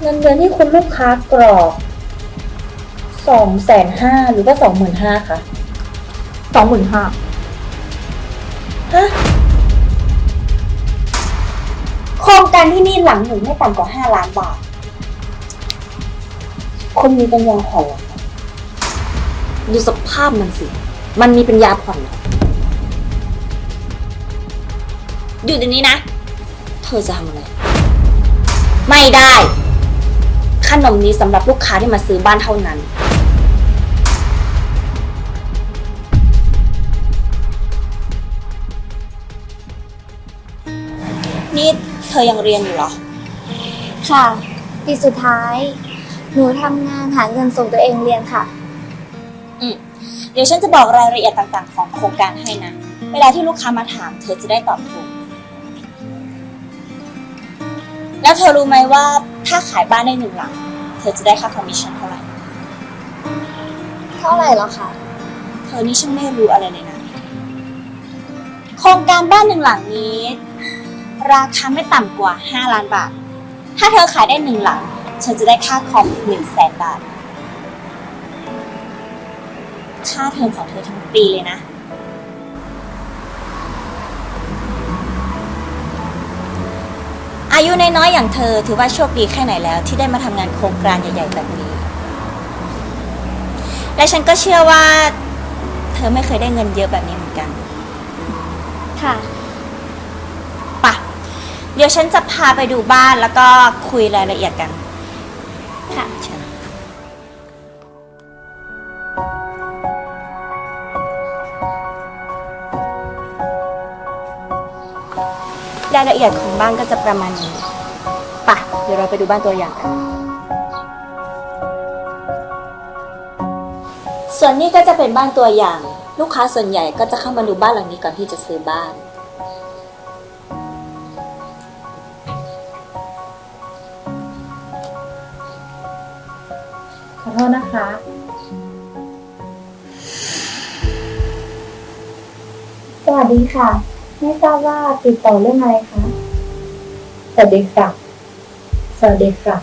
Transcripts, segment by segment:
เงินเดือนที่คุณลูกค้ากรอกสองแสนห้าหรือว่าสองหมื่นห้าคะสองหมื่นห้าฮะโครงการที่นี่หลังหนึ่งไม่ต่ำกว่าห้าล้านบาทคุณมีปัญญาผ่อนเหรอคะดูสภาพมันสิ มันมีปัญญาผ่อนเหรอหยุดเดี๋ยวนี้นะ เธอจะทำอะไร ไม่ได้ ขนมนี้สำหรับลูกค้าที่มาซื้อบ้านเท่านั้น นี่เธอยังเรียนอยู่เหรอ ค่ะ ปีสุดท้าย หนูทำงานหาเงินส่งตัวเองเรียนค่ะ อืมเดี๋ยวฉันจะบอกรายละเอียดต่างๆ ของโครงการให้นะ เวลาที่ลูกค้ามาถาม เธอจะได้ตอบถูก แล้วเธอรู้ไหมว่าถ้าขายบ้านได้หนึ่งหลัง เธอจะได้ค่าคอมมิชชั่นเท่าไหร่ เท่าไหร่แล้วคะเธอนี่ช่างไม่รู้อะไรเลยนะ โครงการบ้านหนึ่งหลังนี้ ราคาไม่ต่ำกว่า 5 ล้านบาท ถ้าเธอขายได้หนึ่งหลังฉันจะได้ค่าคอมหนึ่งแสนบาท ค่าเทอมของเธอทั้งปีเลยนะ อายุน้อยๆอย่างเธอ ถือว่าโชคดีแค่ไหนแล้ว ที่ได้มาทำงานโครงการใหญ่ๆแบบนี้ และฉันก็เชื่อว่า เธอไม่เคยได้เงินเยอะแบบนี้เหมือนกันค่ะปะเดี๋ยวฉันจะพาไปดูบ้านแล้วก็คุยรายละเอียดกัน รายละเอียดของบ้านก็จะประมาณนี้ปะเดี๋ยวเราไปดูบ้านตัวอย่างกัน ส่วนนี้ก็จะเป็นบ้านตัวอย่าง ลูกค้าส่วนใหญ่ก็จะเข้ามาดูบ้านหลังนี้ก่อนที่จะซื้อบ้านขอโทษนะคะ สวัสดีค่ะ ไม่ทราบว่าติดต่อเรื่องอะไรคะ สวัสดีค่ะ สวัสดีค่ะ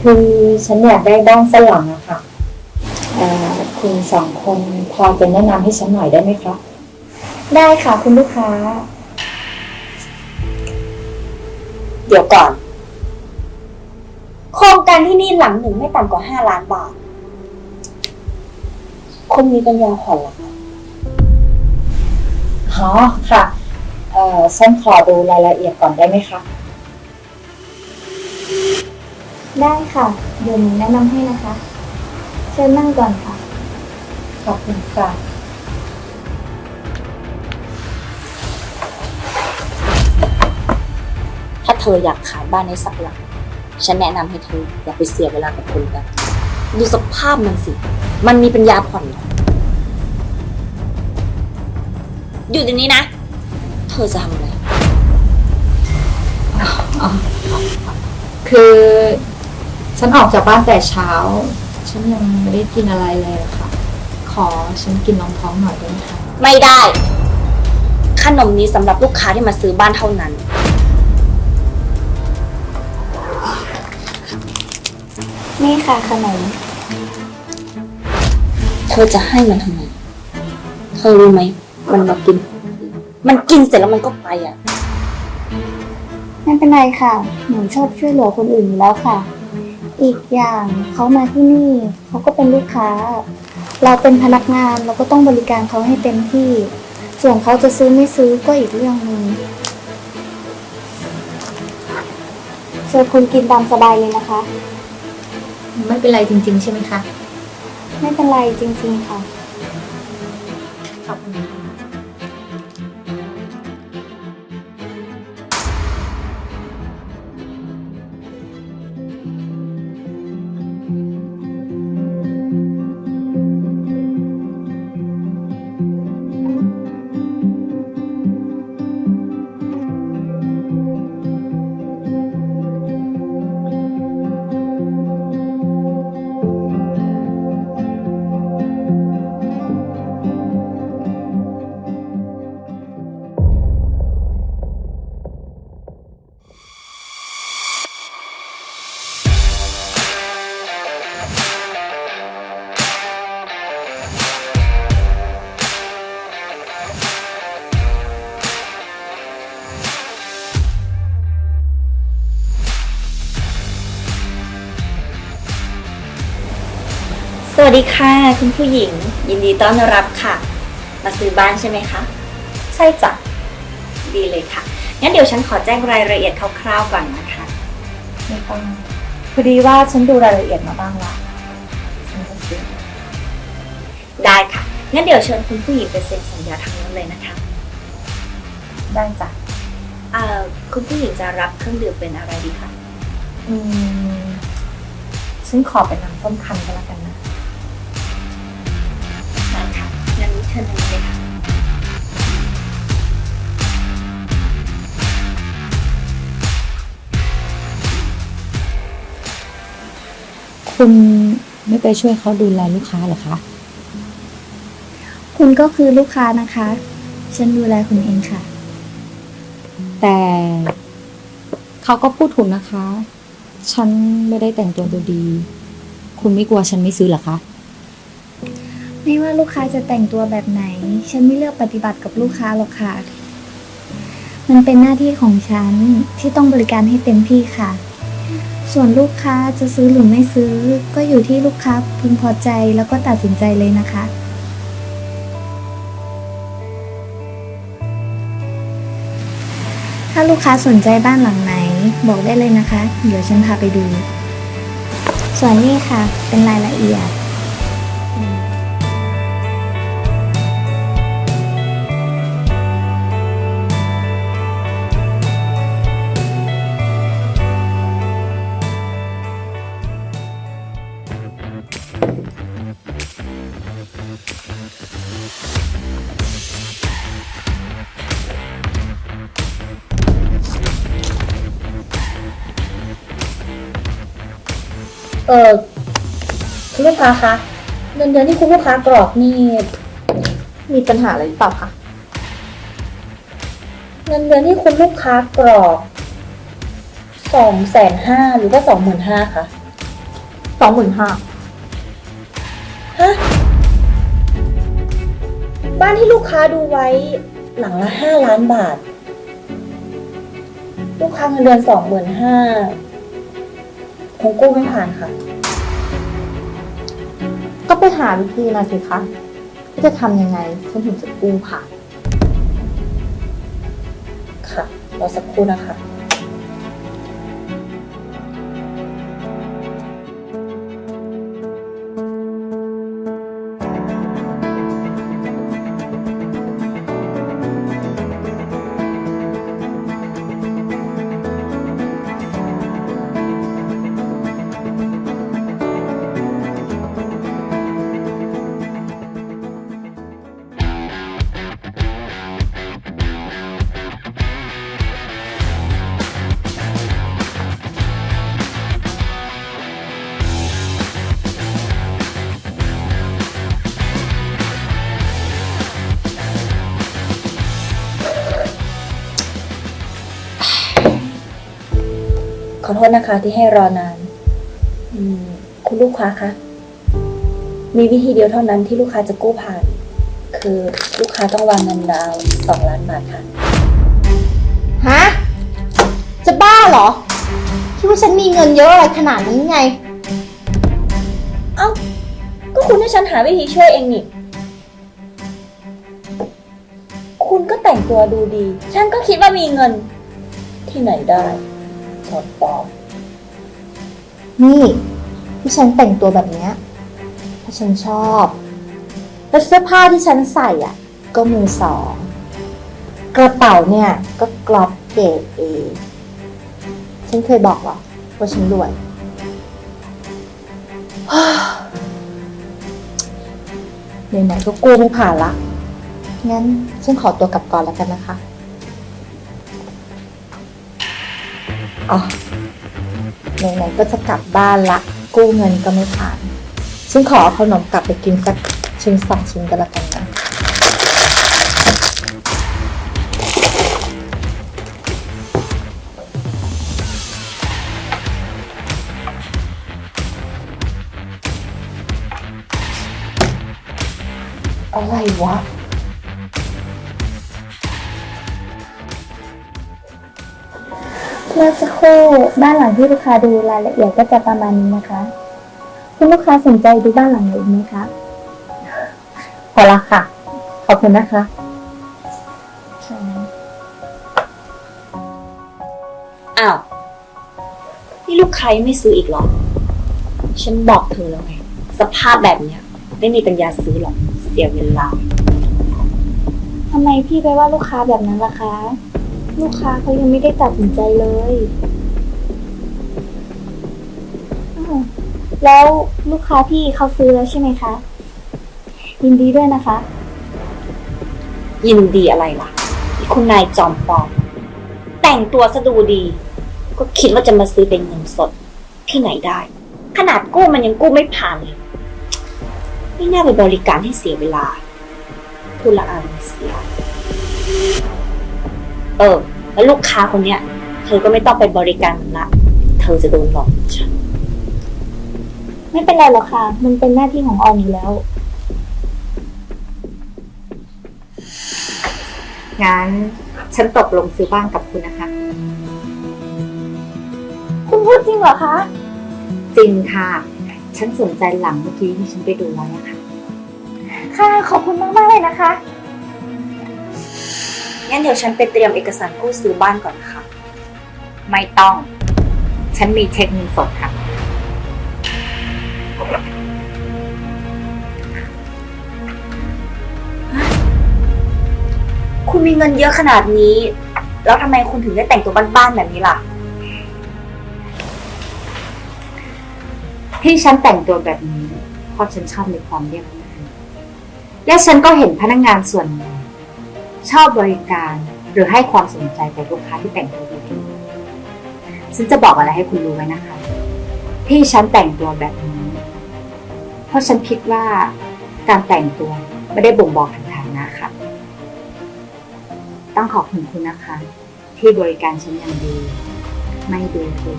คือฉันอยากได้บ้านสนหลังอะค่ะเอ่อคุณสองคนพอจะแนะนำให้ฉันหน่อยได้ไหมคะ ได้ค่ะคุณลูกค้า เดี๋ยวก่อน โครงการที่นี่หลังหนึ่งไม่ต่ำกว่าห้าล้านบาทคุณมีปัญญาผ่อนเหรอคะ อ๋อค่ะเอ่อฉันขอดูรายละเอียดก่อนได้ไหมคะ ได้ค่ะ เดี๋ยวหนูแนะนำให้นะคะ เชิญนั่งก่อนค่ะ ขอบคุณค่ะ ถ้าเธออยากขายบ้านในสักหลัง ฉันแนะนำให้เธออย่าไปเสียเวลากับคนแบบดูสภาพมันสิ มันมีปัญญาผ่อนเหรอ หยุดเดี๋ยวนี้นะ เธอจะทำอะไร คือฉันออกจากบ้านแต่เช้า ฉันยังไม่ได้กินอะไรเลยอะค่ะ ขอฉันกินรองท้องหน่อยได้ไหมคะไม่ได้ ขนมนี้สำหรับลูกค้าที่มาซื้อบ้านเท่านั้น นี่ค่ะขนม เธอจะให้มันทำไม เธอรู้ไหม มันมากิน มันกินเสร็จแล้วมันก็ไปอะ ไม่เป็นไรค่ะ หนูชอบช่วยเหลือคนอื่นอยู่แล้วค่ะ อีกอย่างเขามาที่นี่เขาก็เป็นลูกค้า เราเป็นพนักงานเราก็ต้องบริการเขาให้เต็มที่ ส่วนเขาจะซื้อไม่ซื้อก็อีกเรื่องหนึ่งเชิญคุณกินตามสบายเลยนะคะ ไม่เป็นไรจริง ๆ ใช่ไหมคะ ไม่เป็นไรจริงๆค่ะ ขอบคุณค่ะ วัสดีค่ะ คุณผู้หญิง ยินดีต้อนรับค่ะ มาซื้อบ้านใช่ไหมคะ ใช่จ้ะดีเลยค่ะ งั้นเดี๋ยวฉันขอแจ้งรายละเอียดคร่าวๆก่อนนะคะไม่ต้องพอดีว่าฉันดูรายละเอียดมาบ้างละฉันจะซื้อได้ค่ะ งั้นเดี๋ยวเชิญคุณผู้หญิงไปเซ็นสัญญาทางนั้นเลยนะคะได้จ้ะเอ่อคุณผู้หญิงจะรับเครื่องดื่มเป็นอะไรดีคะอืมฉันขอเป็นน้ำส้มคั้นก็แล้วกันนะ เชิญทางนี้เลยค่ะคุณไม่ไปช่วยเขาดูแลลูกค้าเหรอคะ คุณก็คือลูกค้านะคะ ฉันดูแลคุณเองค่ะ แต่เขาก็พูดถูกนะคะ ฉันไม่ได้แต่งตัวดูดี คุณไม่กลัวฉันไม่ซื้อเหรอคะ ไม่ว่าลูกค้าจะแต่งตัวแบบไหน ฉันไม่เลือกปฏิบัติกับลูกค้าหรอกค่ะ มันเป็นหน้าที่ของฉันที่ต้องบริการให้เต็มที่ค่ะ ส่วนลูกค้าจะซื้อหรือไม่ซื้อ ก็อยู่ที่ลูกค้าพึงพอใจแล้วก็ตัดสินใจเลยนะคะ ถ้าลูกค้าสนใจบ้านหลังไหน บอกได้เลยนะคะ เดี๋ยวฉันพาไปดู ส่วนนี้ค่ะเป็นรายละเอียด เออคุณลูกค้าคะเงินเดือนที่คุณลูกค้ากรอกนี่มีปัญหาอะไรหรือเปล่าคะเงินเดือนที่คุณลูกค้ากรอกสองแสนห้าหรือว่าสองหมื่นห้าคะสองหมื่นห้าฮะบ้านที่ลูกค้าดูไว้หลังละห้าล้านบาท ลูกค้าเงินเดือนสองหมื่นห้า คงกู้ไม่ผ่านค่ะ ก็ไปหาวิธีนะสิคะว่าจะทำยังไงฉันถึงจะกู้ผ่านค่ะรอสักครู่นะคะ อโทษนะคะที่ให้รอนานอืมคุณลูกค้าคะ มีวิธีเดียวเท่านั้นที่ลูกค้าจะกู้ผ่าน คือลูกค้าต้องวางเงินดาวน์สองล้านบาทค่ะ ฮะ จะบ้าเหรอ คิดว่าฉันมีเงินเยอะอะไรขนาดนี้ไง เอ้า ก็คุณให้ฉันหาวิธีช่วยเองนี่ คุณก็แต่งตัวดูดี ฉันก็คิดว่ามีเงิน ที่ไหนได้ สอดปลอมนี่ที่ฉันแต่งตัวแบบเนี้ยเพราะฉันชอบ แล้วเสื้อผ้าที่ฉันใส่อะ ก็มือสอง กระเป๋าเนี่ย ก็กรอบเกรดเอฉันเคยบอกหรอว่าฉันรวยไหนๆก็กู้ไม่ผ่านละ งั้นฉันขอตัวกลับก่อนแล้วกันนะคะ อ๋อไหนๆก็จะกลับบ้านละ กู้เงินก็ไม่ผ่าน ฉันขอขนมกลับไปกินสักชิ้นสองชิ้นก็แล้วกันนะอะไรวะ เมื่อสักครู่บ้านหลังที่ลูกค้าดูรายละเอียดก็จะประมาณนี้นะคะ คุณลูกค้าสนใจดูบ้านหลังไหนอีกไหมคะพอละค่ะ ขอบคุณนะคะอ้าวนี่ลูกค้ายังไม่ซื้ออีกเหรอ ฉันบอกเธอแล้วไง สภาพแบบเนี้ย ไม่มีปัญญาซื้อหรอก เสียเวลาทำไมพี่ไปว่าลูกค้าแบบนั้นล่ะคะ ลูกค้าเขายังไม่ได้ตัดสินใจเลยอ้าวแล้วลูกค้าพี่เขาซื้อแล้วใช่ไหมคะ ยินดีด้วยนะคะ ยินดีอะไรล่ะอีคุณนายจอมปลอม แต่งตัวซะดูดี ก็คิดว่าจะมาซื้อเป็นเงินสด ที่ไหนได้ ขนาดกู้มันยังกู้ไม่ผ่านเลยไม่น่าไปบริการให้เสียเวลาพูดละอารมณ์เสีย เออแล้วลูกค้าคนเนี้ย เธอก็ไม่ต้องไปบริการมันละ เธอจะโดนหลอกฉันไม่เป็นไรหรอกค่ะ มันเป็นหน้าที่ของออนอยู่แล้ว งั้นฉันตกลงซื้อบ้านกับคุณนะคะ คุณพูดจริงเหรอคะ จริงค่ะ ฉันสนใจหลังเมื่อกี้ที่ฉันไปดูไว้อะค่ะ ค่ะ ขอบคุณมาก ๆ เลยนะคะ งั้นเดี๋ยวฉันไปเตรียมเอกสารกู้ซื้อบ้านก่อนนะคะ ไม่ต้อง ฉันมีเช็คเงินสดค่ะ คุณมีเงินเยอะขนาดนี้ แล้วทำไมคุณถึงได้แต่งตัวบ้านๆแบบนี้ล่ะ ที่ฉันแต่งตัวแบบนี้ เพราะฉันชอบในความเรียบง่ายและฉันก็เห็นพนักงานส่วนใหญ่ ชอบบริการ หรือให้ความสนใจกับลูกค้าที่แต่งตัวดีๆฉันจะบอกอะไรให้คุณรู้ไว้นะคะ ที่ฉันแต่งตัวแบบนี้ เพราะฉันคิดว่าการแต่งตัวไม่ได้บ่งบอกถึงฐานะค่ะ ต้องขอบคุณคุณนะคะ ที่บริการฉันอย่างดี ไม่ดูถูก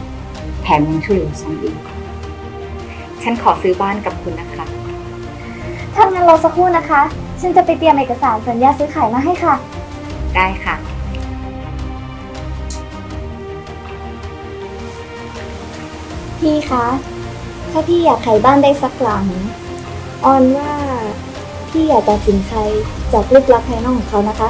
แถมยังช่วยเหลือฉันอีก ฉันขอซื้อบ้านกับคุณนะคะถ้างั้นรอสักครู่นะคะ ฉันจะไปเตรียมเอกสารสัญญาซื้อขายมาให้ค่ะ ได้ค่ะ พี่คะ ถ้าพี่อยากขายบ้านได้สักหลัง ออนว่า พี่อย่าตัดสินใครจากรูปลักษณ์ภายนอกของเขานะคะ